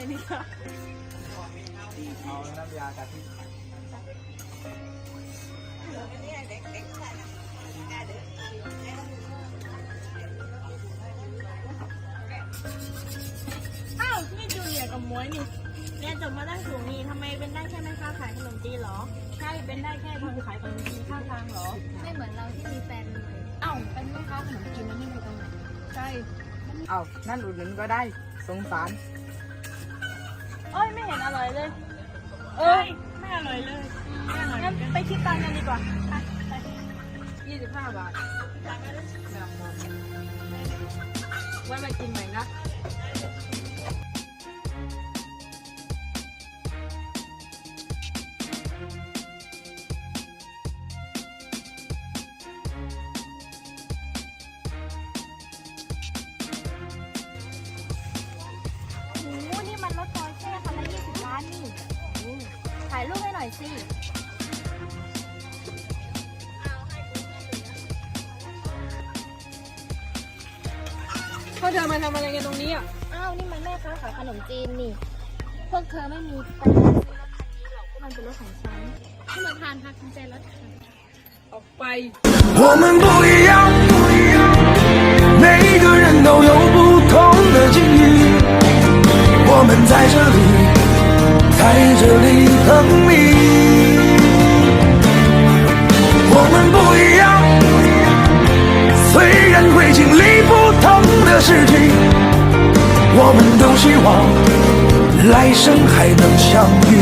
เอาน้ำยากะทิอ้าวนี่จูเลียกับมวยนี่เรียนจบมาตั้งสูงนี่ทำไมเป็นได้แค่แม่ค้าขายขนมจีนเหรอ ใช่ เป็นได้แค่คนขายขนมจีนข้างทางเหรอ ไม่เหมือนเราที่มีแฟนเลยเอ้าเป็นแม่ค้าขนมจีนแล้วไม่มีตรงไหน ใช่ เอานั่นอุดหนุนก็ได้ สงสาร เอ้ยไม่เห็นอร่อยเลย เอ้ยไม่อร่อยเลยงั้นไปคิดตังค์กันดีกว่าไปไปยี่สิบห้าบาทไว้มากินใหม่นะายรูปให้หน่อยสิ พวกเธอมาทำอะไรกันตรงนี้อ่ะ อ้าว นี่มันแม่ค้าขายขนมจีนนี่ พวกเธอไม่มีปัญญาซื้อรถคันนี้หรอกก็มันเป็นรถของฉันให้มาทานพักกุญแจรถฉัน ออกไป 我们不一样，每个人都有不同的境遇。我们在这里， 在这里等你。我们不一样，虽然会经历不同的事情，我们都希望来生还能相遇。